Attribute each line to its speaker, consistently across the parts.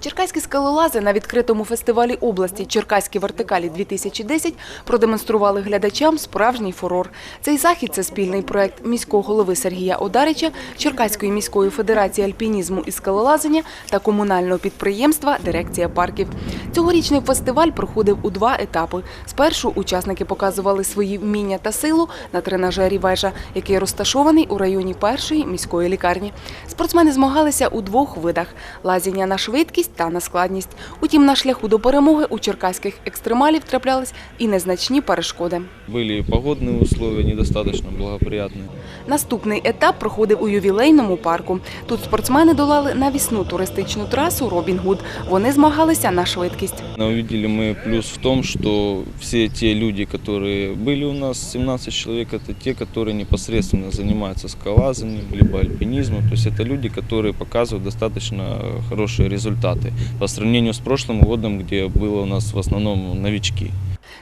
Speaker 1: Черкаські скалолази на відкритому фестивалі області Черкаські вертикалі 2010 продемонстрували глядачам справжній фурор. Цей захід це спільний проект міського голови Сергія Одарича, Черкаської міської федерації альпінізму і скалолазання та комунального підприємства Дирекція парків. Цьогорічний фестиваль проходив у два етапи. Спершу учасники показували свої вміння та силу на тренажері вежа, який розташований у районі першої міської лікарні. Спортсмени змагалися у двох видах – лазіння на швидкість та на складність. Утім, на шляху до перемоги у черкаських екстремалів траплялись і незначні перешкоди.
Speaker 2: Были погодные условия недостаточно благоприятные.
Speaker 1: Наступний етап проходив у ювілейному парку. Тут спортсмени долали навісну туристичну трасу Робін Гуд. Вони змагалися на швидкість.
Speaker 2: Но увидели мы плюс в том, что все те люди, которые были у нас, 17 человек, это те, которые непосредственно занимаются скалазанием, либо альпинизмом. То есть это люди, которые показывают достаточно хорошие результаты по сравнению с прошлым годом, где было у нас в основном новички.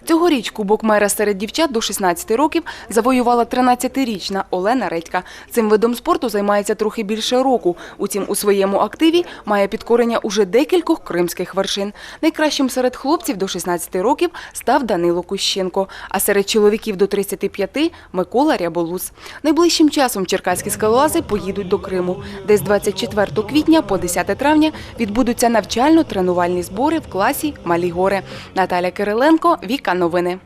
Speaker 1: Цьогоріч Кубок мера серед дівчат до 16 років завоювала 13-річна Олена Редька. Цим видом спорту займається трохи більше року. Утім, у своєму активі має підкорення уже декількох кримських вершин. Найкращим серед хлопців до 16 років став Данило Кущенко, а серед чоловіків до 35 – Микола Ряболус. Найближчим часом черкаські скалолази поїдуть до Криму, де з 24 квітня по 10 травня відбудуться навчально-тренувальні збори в класі Малі гори. Наталя Кириленко, Віка Новини.